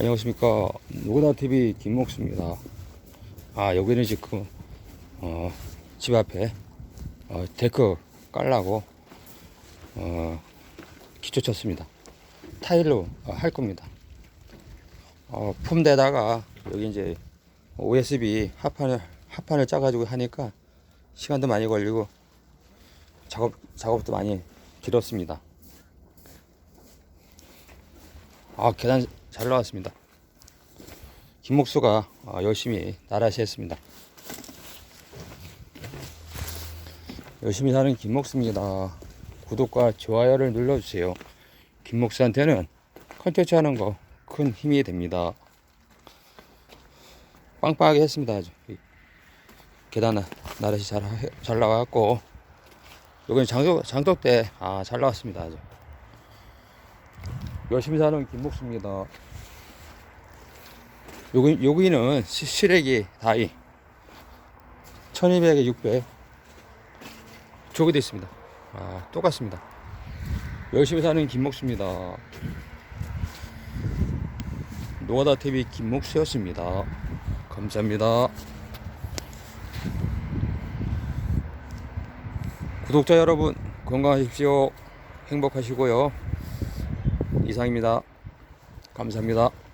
안녕하십니까. 노고다TV 김목수입니다. 아 여기는 지금 어, 집 앞에 어, 데크 깔라고 어, 기초 쳤습니다. 타일로 어, 할 겁니다. 어, 폼대다가 여기 이제 OSB 합판을 합판을 짜가지고 하니까 시간도 많이 걸리고 작업 작업도 많이 길었습니다. 아 계단 잘 나왔습니다. 김목수가 아, 열심히 나라시 했습니다. 열심히 사는 김목수입니다. 구독과 좋아요를 눌러주세요. 김목수한테는 컨텐츠 하는 거 큰 힘이 됩니다. 빵빵하게 했습니다. 아주. 이 계단 나라시 잘, 하- 잘 나왔고 여기는 장독, 장독대 아, 잘 나왔습니다. 아주. 열심히 사는 김목수입니다. 여기, 여기는 시- 시래기 다이 1200에 600 저기도 있습니다. 아, 똑같습니다. 열심히 사는 김목수입니다. 노가다 TV 김목수였습니다. 감사합니다. 구독자 여러분 건강하십시오. 행복하시고요. 이상입니다. 감사합니다.